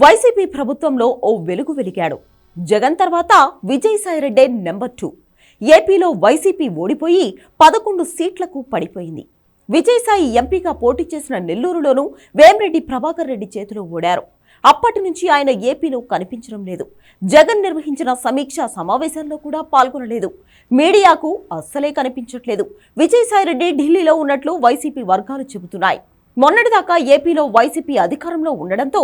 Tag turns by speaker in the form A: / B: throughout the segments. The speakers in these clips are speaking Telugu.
A: వైసీపీ ప్రభుత్వంలో ఓ వెలుగు వెలిగాడు. జగన్ తర్వాత విజయసాయిరెడ్డే నెంబర్ టూ. ఏపీలో వైసీపీ ఓడిపోయి పదకొండు సీట్లకు పడిపోయింది. విజయసాయి ఎంపీగా పోటీ చేసిన నెల్లూరులోనూ వేమిరెడ్డి ప్రభాకర్ రెడ్డి చేతిలో ఓడారు. అప్పటి నుంచి ఆయన ఏపీలో కనిపించడం లేదు. జగన్ నిర్వహించిన సమీక్షా సమావేశంలో కూడా పాల్గొనలేదు. మీడియాకు అస్సలే కనిపించట్లేదు. విజయసాయిరెడ్డి ఢిల్లీలో ఉన్నట్లు వైసీపీ వర్గాలు చెబుతున్నాయి. మొన్నటిదాకా ఏపీలో వైసీపీ అధికారంలో ఉండడంతో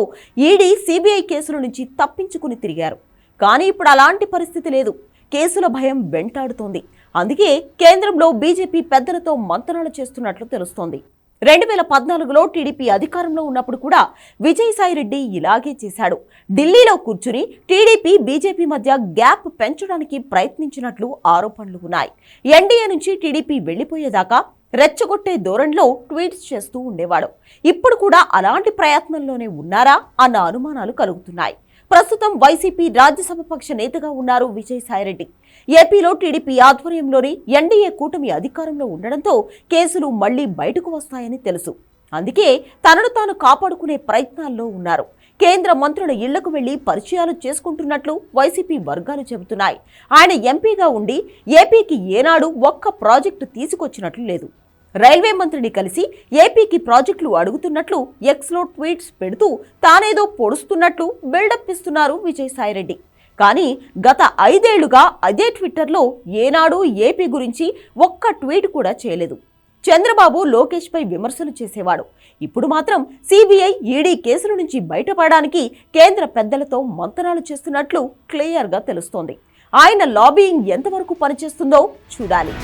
A: ఈడీ సిబిఐ కేసుల నుంచి తప్పించుకుని తిరిగారు. కానీ ఇప్పుడు అలాంటి పరిస్థితి లేదు. కేసుల భయం వెంటాడుతోంది. అందుకే కేంద్రంలో బీజేపీ పెద్దలతో మంతనాలు చేస్తున్నట్లు తెలుస్తోంది. రెండు వేల పద్నాలుగులో టీడీపీ అధికారంలో ఉన్నప్పుడు కూడా విజయసాయిరెడ్డి ఇలాగే చేశాడు. ఢిల్లీలో కూర్చుని టీడీపీ బీజేపీ మధ్య గ్యాప్ పెంచడానికి ప్రయత్నించినట్లు ఆరోపణలు ఉన్నాయి. ఎన్డీఏ నుంచి టీడీపీ వెళ్ళిపోయేదాకా రెచ్చగొట్టే ధోరణిలో ట్వీట్స్ చేస్తూ ఉండేవాడు. ఇప్పుడు కూడా అలాంటి ప్రయత్నంలోనే ఉన్నారా అన్న అనుమానాలు కలుగుతున్నాయి. ప్రస్తుతం వైసీపీ రాజ్యసభ పక్ష నేతగా ఉన్నారు విజయసాయిరెడ్డి. ఏపీలో టీడీపీ ఆధ్వర్యంలోని ఎన్డీఏ కూటమి అధికారంలో ఉండడంతో కేసులు మళ్ళీ బయటకు వస్తాయని తెలుసు. అందుకే తనను తాను కాపాడుకునే ప్రయత్నాల్లో ఉన్నారు. కేంద్ర మంత్రుల ఇళ్ళకు వెళ్ళి పరిచయాలు చేసుకుంటున్నట్లు వైసీపీ వర్గాలు చెబుతున్నాయి. ఆయన ఎంపీగా ఉండి ఏపీకి ఏనాడు ఒక్క ప్రాజెక్టు తీసుకొచ్చినట్లు లేదు. రైల్వే మంత్రిని కలిసి ఏపీకి ప్రాజెక్టులు అడుగుతున్నట్లు ఎక్స్లో ట్వీట్స్ పెడుతూ తానేదో పొడుస్తున్నట్లు బిల్డప్ ఇస్తున్నారు విజయసాయిరెడ్డి. కానీ గత ఐదేళ్ళుగా అదే ట్విట్టర్లో ఏనాడు ఏపీ గురించి ఒక్క ట్వీట్ కూడా చేయలేదు. చంద్రబాబు లోకేష్ పై విమర్శలు చేసేవాడు. ఇప్పుడు మాత్రం సిబిఐ ఈడీ కేసుల నుంచి బయటపడడానికి కేంద్ర పెద్దలతో మంతనాలు చేస్తున్నట్లు క్లియర్గా తెలుస్తోంది. ఆయన లాబీయింగ్ ఎంతవరకు పనిచేస్తుందో చూడాలి.